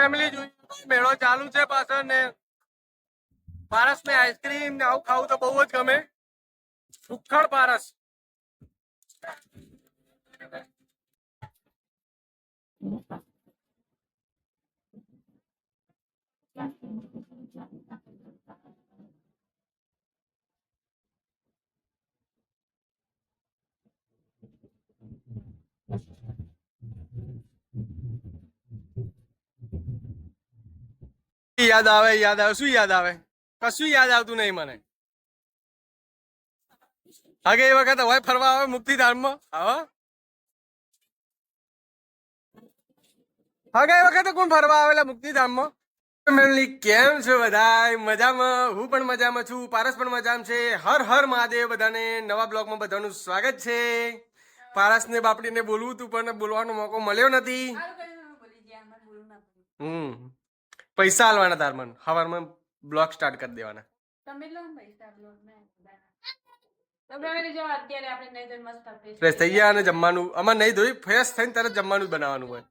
Family જોઈ મેળો ચાલુ છે પાછળ ને પારસ ને આઈસ્ક્રીમ ને આવું ખાવું તો બહુ જ ગમે. સુખડ પારસ. યાદ આવે યાદ આવે? શું યાદ આવે? કશું યાદ આવતું નહીં મને. આગે એ વખત હવે ફરવા આવે મુક્તિધામમાં? હા હગે એ વખતે કોણ ફરવા આવેલા મુક્તિધામમાં? ફેમિલી કેમ છો બધા મજામાં? હું પણ મજામાં છું. પારસ પણ મજામાં છે. હર હર મહાદેવ બધાને નવા બ્લોગમાં બધાનું સ્વાગત છે. પારસને બાપડીને બોલવું તું પણ બોલવાનો મોકો મળ્યો નથી. હમ. પૈસા આલવાના તાર મન. હવારમાં બ્લોગ સ્ટાર્ટ કરી દેવાના. તમે લો પૈસા બ્લોગ મેં તો અત્યારે આપણે નહીં તો ફ્રેશ થઈ ગયા અને જમવાનું અમાર નહીં ધોઈ ફ્રેશ થઈને તરત જમવાનું જ બનાવવાનું હોય.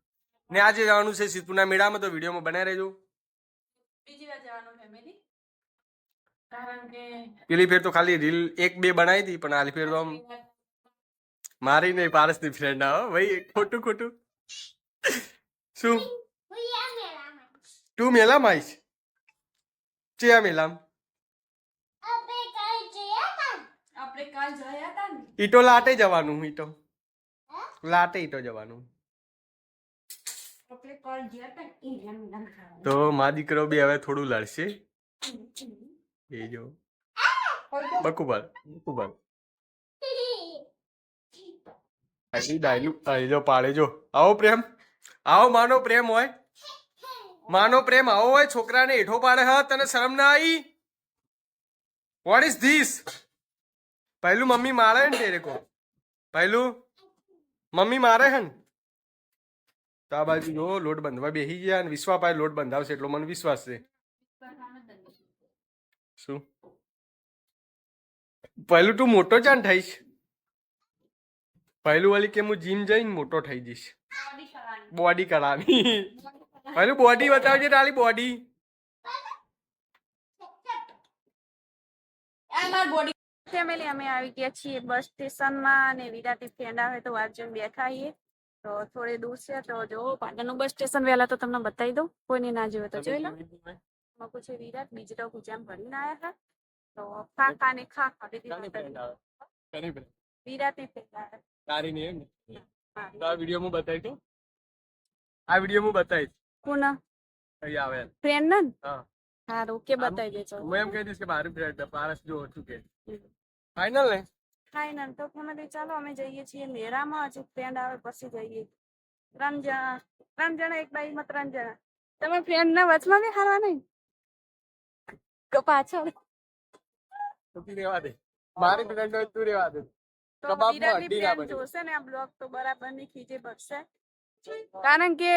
ને આજે જવાનું છે સીતુના મેળામાં તો વિડીયોમાં બનાવી રહેજો. બીજી વાર જવાનું ફેમિલી કારણ કે પેલી ફેર તો ખાલી રીલ એક બે બનાવી હતી પણ આલી ફેર તો આમ મારી નહીં પારસની ફ્રેન્ડ આવો ભાઈ ખોટું ખોટું. શું? તું મેલામાં આવીશ ચિયા મેલામ. આપણે કાલ જયા હતા ને? ઈટો લાટે જવાનું ઈટો. લાટે ઈટો જવાનું. તો મા દીકરો બી હવે થોડું લડશે. એ જો. બકુબલ બકુબલ ડાયલું અહીં જો પાડે જો. આવો પ્રેમ. આવો માનો પ્રેમ હોય. માનો પ્રેમ આવો હોય છોકરાને હેઠો પાડે હ તને શરમ ના આવી વોટ ઇઝ ધીસ પહેલું મમ્મી મારે ને તેરે કો. પહેલું મમ્મી મારે હે ને? તો આ બાજુ જો લોટ બંધવા બેસી ગયા અને વિશ્વા પાસે લોટ બંધાવશે એટલો મને વિશ્વાસ છે. શું? પહેલું તું મોટો ચાન થઈશ. પહેલું વાલી કે હું જીમ જઈને મોટો થઈ જઈશ. બોડી કરાવી. પહેલું બોડી બતાવજે તારી બોડી ફેમિલી અમે આવી ગયા છીએ બસ સ્ટેશનમાં અને વિરાટી ફ્રેન્ડ આવે તો વાત જોઈને બેઠા છીએ તો થોડી દૂર છે તો જો પાટણનું બસ સ્ટેશન વહેલા તો તમને બતાવી દઉં કોઈને ના જોવે તો જોઈ લો મકુ છે વિરાટ બીજી તો ગુજામ ભરીને આવ્યા હતા તો ખા ખા ને ખા ખા દીધી વિરાટ ને ફેંકા તારી નહીં એમ ને? તો આ વીડિયો હું બતાવી દઉં આ વીડિયો હું બતાવીશ આવે ફ્રેન્ડ ને? હા. કે બતાવી દેજો. હું એમ કહી દઈશ કે મારી ફ્રેન્ડ પારસ જો છું કે. ફાઇનલ ને? ફાઇનલ તો ફેમિલી ચાલો અમે જઈએ છીએ નેરામાં હજુ ફ્રેન્ડ આવે પછી જઈએ. ત્રણ જણા ત્રણ જણા એક બાઈકમાં ત્રણ જણા. તમે ફ્રેન્ડ ના વચમાં બી હારવા નહીં? કે પાછળ. તો રેવા દે. મારી ફ્રેન્ડ તું રેવા દે. કબાબમાં વિરાટની હડ્ડી ના બને. જોશે ને આ બ્લોગ તો બરાબરની ખીજે પડશે કારણ કે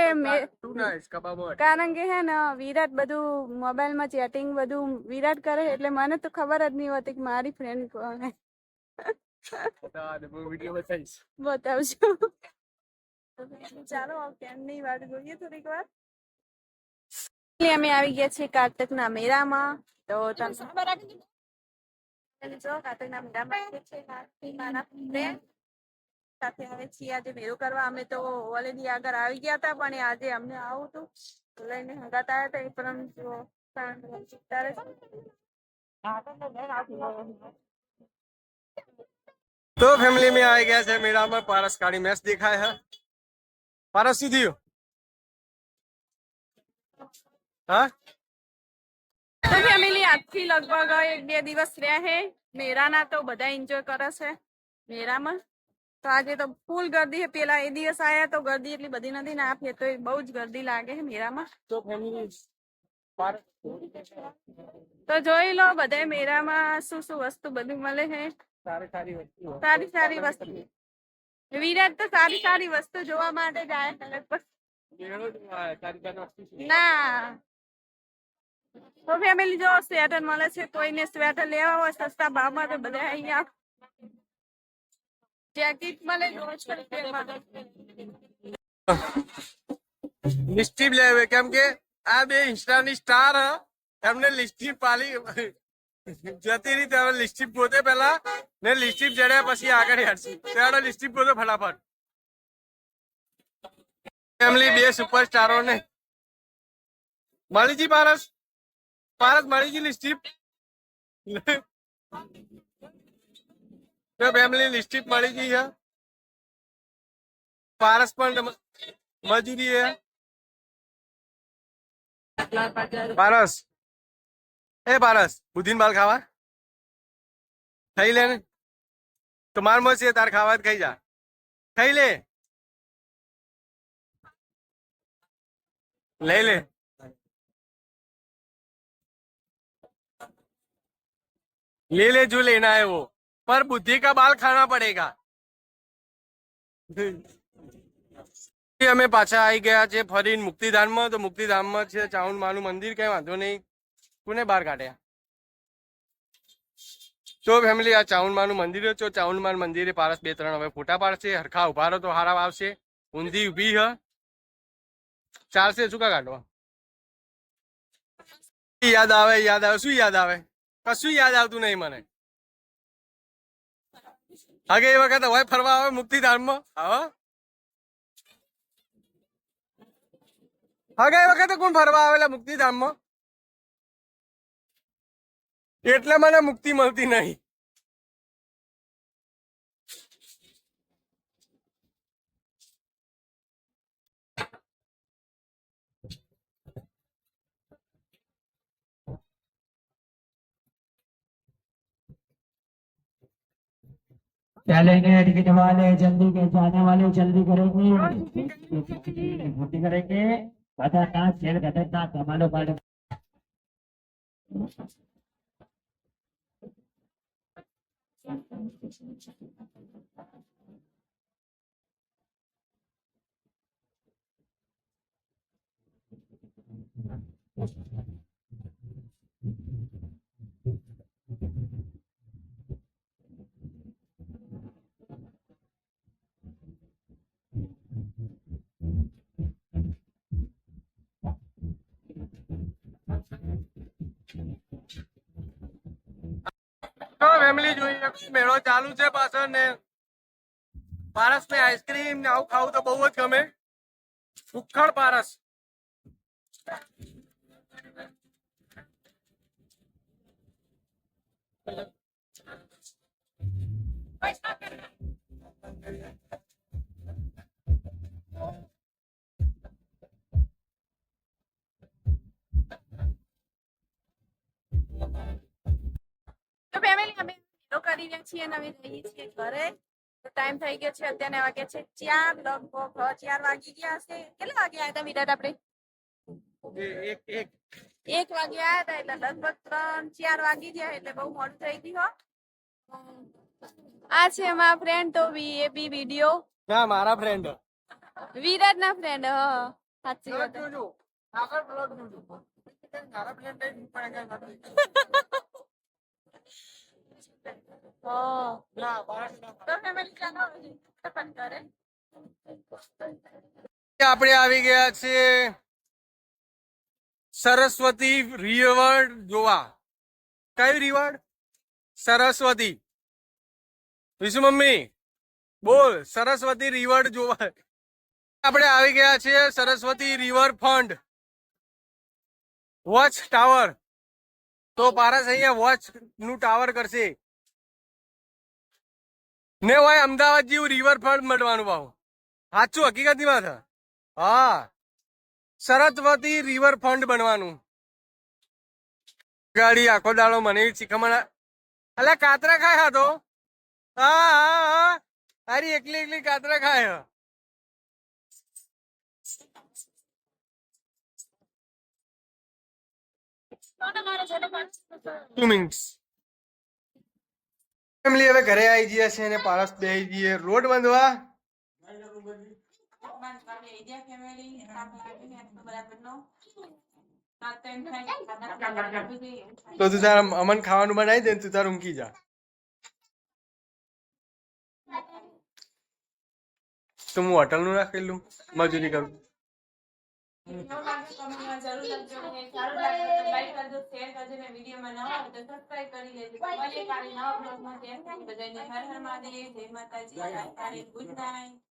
કારણ કે હે ને વિરાટ બધું મોબાઈલમાં ચેટિંગ બધું વિરાટ કરે એટલે મને તો ખબર જ નહીં હોતી કે મારી ફ્રેન્ડ કોણ બતાવજો ચાલો ફ્રેન્ડ વાત જોઈએ થોડીક વાર. અમે આવી ગયા છીએ કાર્તક ના મેળામાં. તો તમે જો કાર્તક ના મેળામાં મારા સાથે આવે છીએ. આજે મેળો કરવા અમે તો ઓલરેડી આગળ આવી ગયા હતા પણ આજે અમને આવું હતું તો લઈને હંગાત આવ્યા હતા એ પણ જો તારે તો ફેમિલી में આવી ગયા છે મેળામાં. પારસ કાળી મેચ દેખાય હે. પારસ શું થયું હા? તો ફેમિલી આજથી લગભગ એક બે દિવસ રહ્યા છે મેળાના તો બધા એન્જોય કરે છે. મેળામાં તો આજે તો ફૂલ ગરદી છે. પેલા એ દિવસ આયા તો ગરદી એટલી બધી નથી ને આ ફેર તો બહુ જ ગરદી લાગે છે મેળામાં. તો તો જોઈ લો બધા મેળામાં શું શું વસ્તુ બધું મળે છે. સારી સારી વસ્તુ. વિરાટ તો સારી સારી વસ્તુ જોવા માટે જાય. ના. તો ફેમિલી જો સ્વેટર મળે છે કોઈને સ્વેટર લેવા હોય સસ્તા ભાવમાં તો બધા અહીંયા જેકેટ મળે દોઢસો રૂપિયામાં મિસ્ટી લે હવે, કેમ કે આ બે ઇન્સ્ટાની સ્ટાર એમને લિસ્ટિપ પાલી જતી રહી ત્યારે લિસ્ટિપ પોતે પેલા ને લિસ્ટિપ જડ્યા પછી આગળ હેડશે ત્યારે લિસ્ટિપ પોતે ફટાફટ. ફેમિલી બે સુપરસ્ટારો ને મળી પારસ પારસ મળી જી લિસ્ટિપ તો ફેમિલી લિસ્ટિપ મળી ગઈ છે પારસ પણ મજૂરી હે પારસ એ પારસ બુદ્ધિન બાલ ખાવા ખાઈ લે ને તો માર મત છે તાર ખાવા જ ખાઈ જા ખાઈ લે લઈ લે ले ले जो लेना है वो पर बुद्धि का बाल खाना पड़ेगा અમે પાછા આવી ગયા છે ફરી મુક્તિધામમાં તો મુક્તિધામમાં છે ચાઉંડ માનું મંદિર કઈ વાંધો નહીં કોને બહાર કાઢ્યા તો ફેમિલી આ ચાઉંડ માનું મંદિર છે ચાઉંડ માન મંદિરે પારસ બે ત્રણ હવે ફોટા પાડશે હરખા ઉભા રહો તો હારા આવશે ઊંધી ઉભી હ ચાલશે શું કા કાઢવા યાદ આવે યાદ આવે શું યાદ આવે કશું યાદ આવતું નહીં મને હગે એ વખત હવે ફરવા આવે મુક્તિધામમાં? હા. આગે એ વખતે કોણ ફરવા આવેલા મુક્તિધામમાં? એટલે મને મુક્તિ મળતી નહીં. चलेंगे टिकट वाले जल्दी के जाने वाले जल्दी करेंगे। छुट्टी करेंगे खतरनाक खेल खतरनाक कमालो पालो તો ફેમિલી જોઈ શકો છો, મેળો ચાલુ છે પાછળ ને પારસ ને આઈસ્ક્રીમ ને આવું ખાવું તો બહુ જ ગમે. સુખડ પારસ. તો ફેમિલી અમે મેળો કરી છીએ અને હવે જઈએ છીએ ઘરે. તો ટાઈમ થઈ ગયો છે અત્યારે વાગ્યા છે ચાર લગભગ ચાર વાગી ગયા હશે. કેટલા વાગ્યા આવ્યા હતા વિરાટ આપણે? એક વાગે આવ્યા હતા એટલે લગભગ ત્રણ ચાર વાગી ગયા એટલે બહુ મોડું થઈ ગયું હો. આ છે મારા ફ્રેન્ડ તો વીએબી વીડિયો ના મારા ફ્રેન્ડ વિરાટ ના ફ્રેન્ડ હ. સાચી વાત. જોજો આગળ બ્લોગ જોજો. મારા ફ્રેન્ડ નહીં પણ આગળ નથી. હા ના પારસ ના તો ફેમિલી ચાલો પણ કરે આપણે આવી ગયા છે સરસ્વતી રિવર જોવા. કયું રિવર સરસ્વતી. વિશુ મમ્મી, બોલ, સરસ્વતી રિવર જોવા. આપણે આવી ગયા છીએ Saraswati river front. Watch tower. તો પારસ અહીંયા વોચનું ટાવર કરશે. ને હોય અમદાવાદ જેવું રિવર ફ્રન્ટ મળવાનું ભાવ સાચું હકીકતની વાત માથા હા. સરસ્વતી રિવર ફંડ બનવાનું. ગાડી આખો દાડો મને શીખમણ અલ્યા કાતરા ખાય હા તો? હા હા હા. તારી એકલી એકલી કાતરા ખાય. Two minutes. ફેમિલી હવે ઘરે આવી ગયા છે અને પારસ બે આવી જઈએ રોડ બાંધવા? તો તું તારા અમન ખાવાનું બનાવી દે તું તાર ઊંઘી જા. તો હું હોટલનું રાખેલું? મજૂરી કરું. કરી લેજો નવા બ્લોગમાં ત્યાં બધાને હર હર મહાદેવ જય માતાજી ગુડ નાઇટ